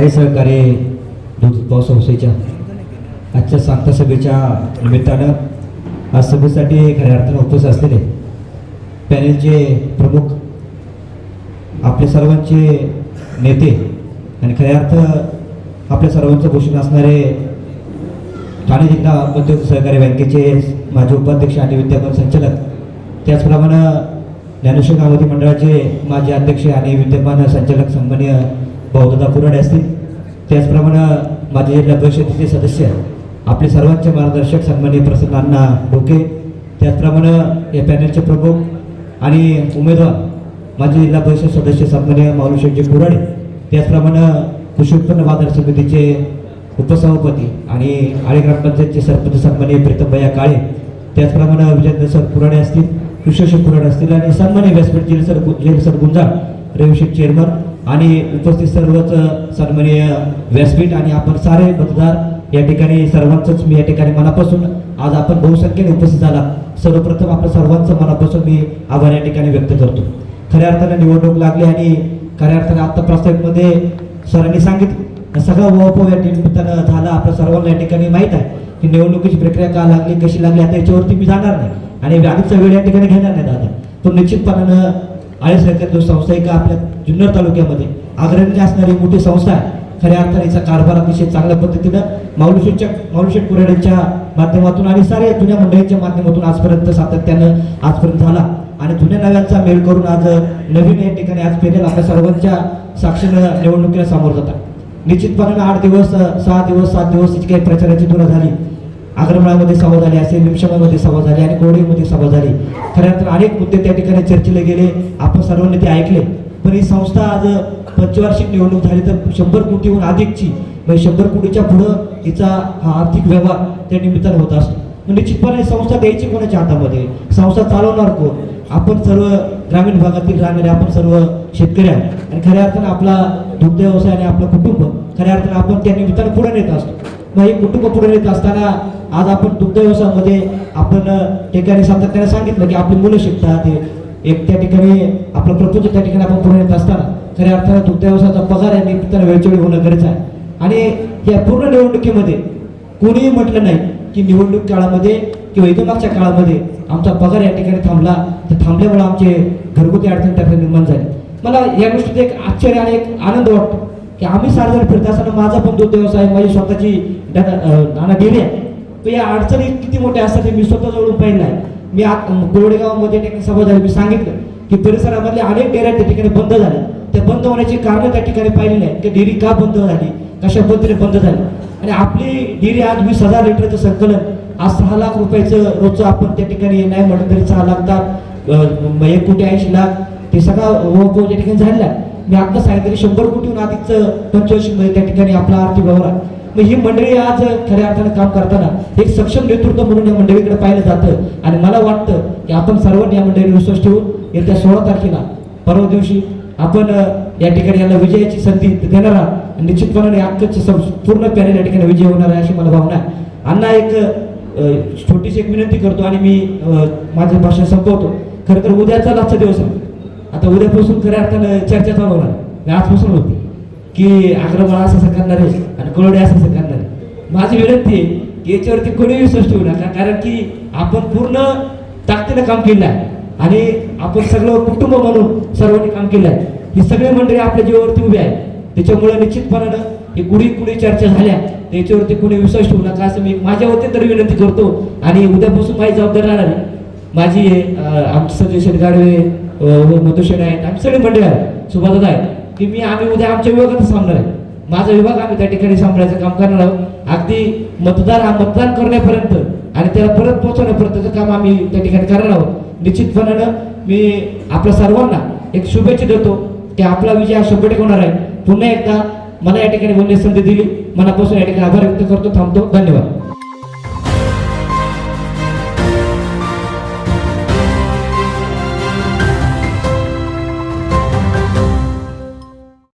काही सहकार्य दूध उत्पादक संस्थेच्या आजच्या सांगता सभेच्या निमित्तानं आज सभेसाठी खऱ्या अर्थानं उपस्थित असलेले पॅनेलचे प्रमुख आपले सर्वांचे नेते आणि खऱ्या अर्थ आपल्या सर्वांचं भूषण असणारे ठाणे जिल्हा मध्यवर्ती सहकारी बँकेचे माजी उपाध्यक्ष आणि विद्यमान संचालक त्याचप्रमाणे ज्ञानेश्वर गावती मंडळाचे माजी अध्यक्ष आणि विद्यमान संचालक सन्मान्य भाऊदादा कुराडे असतील. त्याचप्रमाणे माझे जिल्हा परिषदेचे सदस्य आपले सर्वांचे मार्गदर्शक सन्मान्य अण्णा डोके त्याचप्रमाणे या पॅनलचे प्रमुख आणि उमेदवार माझे जिल्हा परिषद सदस्य सन्मान्य माऊलीशेठजी कुराडे त्याचप्रमाणे कृषी उत्पन्न बाजार समितीचे उपसभापती आणि आळे ग्रामपंचायतचे सरपंच सन्मान्य प्रीतमभैया काळे त्याचप्रमाणे विजेंद्र सर कुराडे असतील कृष्णशेठ कुराडे असतील आणि सन्मान्य व्यासपीठ जिल्हा सर जिल्हा सर गुंजाळ रेवशेठ चेअरमन आणि उपस्थित सर्वच सन्माननीय व्यासपीठ आणि आपण सारे मतदार या ठिकाणी सर्वांचंच मी या ठिकाणी मनापासून आज आपण बहुसंख्येने उपस्थित झाला. सर्वप्रथम आपलं सर्वांचं मनापासून मी आभार या ठिकाणी व्यक्त करतो. खऱ्या अर्थाने निवडणूक लागली आणि खऱ्या अर्थाने आत्ता प्रास्ताविकमध्ये सरांनी सांगितलं सगळं वपव या निमित्तानं झालं. आपल्या सर्वांना या ठिकाणी माहीत आहे की निवडणुकीची प्रक्रिया का लागली कशी लागली आता याच्यावरती मी जाणार नाही. आणि आधीचा वेळ या ठिकाणी घेणार नाही दादा. तो निश्चितपणानं आळे सहकारी जो संस्था एक आपल्या जुन्नर तालुक्यामध्ये आग्रणी असणारी मोठी संस्था आहे. खऱ्या अर्थाने याचा कारभार अतिशय चांगल्या पद्धतीनं माऊलीशेठच्या माऊलीशेठ कुऱ्हाड्यांच्या माध्यमातून आणि साऱ्या जुन्या मंडळींच्या माध्यमातून आजपर्यंत सातत्यानं आजपर्यंत झाला. आणि जुन्या नव्यांचा मेळ करून आज नवीन या ठिकाणी आज पेरेल आपल्या सर्वांच्या साक्षीनं निवडणुकीला सामोरं जातात. निश्चितपणानं आठ दिवस सहा दिवस सात दिवस याची काही प्रचाराची तुला झाली. आग्रमळामध्ये सभा झाली असेल निमशमामध्ये सभा झाली आणि कोरडीमध्ये सभा झाली. खऱ्या तर अनेक मुद्दे त्या ठिकाणी चर्चेला गेले आपण सर्वांनी ते ऐकले. पण ही संस्था आज पंचवार्षिक निवडणूक झाली तर शंभर कोटीहून अधिकची म्हणजे शंभर कोटीच्या पुढं तिचा हा आर्थिक व्यवहार त्या निमित्तानं होत असतो. निश्चितपणे संस्था द्यायची कोणाच्या हातामध्ये? संस्था चालवणार कोण? आपण सर्व ग्रामीण भागातील राहणारे आपण सर्व शेतकरी आहोत. आणि खऱ्या अर्थानं आपला दुग्ध व्यवसाय आणि आपलं कुटुंब खऱ्या अर्थानं आपण त्या निमित्तानं पुढे नेत असतो. मग हे कुटुंब पुढे नेत असताना आज आपण दुग्ध व्यवसायामध्ये आपण ठिकाणी सातत्याने सांगितलं की आपली मुलं शिकतात हे एक त्या ठिकाणी आपलं प्रपंच त्या ठिकाणी आपण पुढे येत असताना खऱ्या अर्थानं दुग्ध व्यवसायाचा पगार या निमित्तानं वेळच्या वेळी होणं गरजेचं आहे. आणि या पूर्ण निवडणुकीमध्ये कोणीही म्हटलं नाही की निवडणूक काळामध्ये किंवा इथमागच्या काळामध्ये आमचा पगार या ठिकाणी थांबला तर थांबल्यामुळे आमचे घरगुती अडचणी त्या निर्माण झाले. मला या गोष्टीत एक आश्चर्य आणि एक आनंद वाटतो की आम्ही सार्वजनिक फिरत असताना माझा पण दूध व्यवसाय माझी स्वतःची नाना डेअरी आहे. तर या अडचणी किती मोठ्या असतात हे मी स्वतः जवळून पाहिलं आहे मी आत कोरडेगावमध्ये ठिकाणी सभा झाली मी सांगितलं की परिसरामधल्या अनेक डेऱ्या त्या ठिकाणी बंद झाल्या त्या बंद होण्याची कारणं त्या ठिकाणी पाहिलेली आहे की डेअरी का बंद झाली? कशा पद्धतीने बंद झाली? आणि आपली डेअरी आज वीस हजार लिटरचं संकलन आज सहा लाख रुपयाचं रोजचं आपण त्या ठिकाणी नाही म्हटलं तरी सहा लागतात अं, एक कोटी ऐंशी लाख ते सगळं ओपो त्या ठिकाणी झालेलं आहे. मी आता सांगितलं शंभर कोटीहून अधिकचं पंचवर्षीमध्ये त्या ठिकाणी आपला आर्थिक व्यवहार आहे. मग ही मंडळी आज खऱ्या अर्थानं काम करताना एक सक्षम नेतृत्व म्हणून या मंडळीकडे पाहिलं जातं. आणि मला वाटतं की आपण सर्वांनी या मंडळीने विश्वास ठेवून येत्या सोळा तारखेला परवा दिवशी आपण या ठिकाणी याला विजयाची संधी देणार आहात. आणि निश्चितपणाने अख्खचे संपूर्ण पॅनल या ठिकाणी विजय होणार आहे अशी मला भावना आहे. अण्णा एक छोटीशी एक विनंती करतो आणि मी अ, माझं भाषण संपवतो. खरं तर उद्याचा आजचा दिवस आहे. आता उद्यापासून खऱ्या अर्थानं चर्चा चालू होणार. मी आजपासून होती. की आग्रबाळा असं असं करणार आहे आणि करोडे असं असं करणार आहे. माझी विनंती आहे की याच्यावरती कोणी विश्वास ठेवू नका कारण की आपण पूर्ण ताकदीनं काम केलं आहे आणि आपण सगळं कुटुंब म्हणून सर्वांनी काम केलं आहे. ही सगळी मंडळी आपल्या जीवावरती उभी आहे. त्याच्यामुळे निश्चितपणानं हे कुणी कुणी चर्चा झाल्या त्याच्यावरती कोणी विश्वास ठेवू नका असं मी माझ्या वतीने तर विनंती करतो. आणि उद्यापासून माझी जबाबदारी राहणार आहे. माझी आमचे संजय शेटगाडवे मधुशेन आहेत आम्ही सगळे मंडळी आहेत. सुभादादा आहेत. की मी आम्ही उद्या आमच्या विभागातच सांगणार आहे. माझा विभाग आम्ही त्या ठिकाणी सांभाळायचं काम करणार आहोत. अगदी मतदार हा मतदान करण्यापर्यंत आणि त्याला परत पोहोचवण्यापर्यंतचं काम आम्ही त्या ठिकाणी करणार आहोत. निश्चितपणानं मी आपल्या सर्वांना एक शुभेच्छा देतो की आपला विजय हा शंभर होणार आहे. पुन्हा एकदा मला या ठिकाणी बोलण्याची संधी दिली. मनापासून या ठिकाणी आभार व्यक्त करतो. थांबतो. धन्यवाद.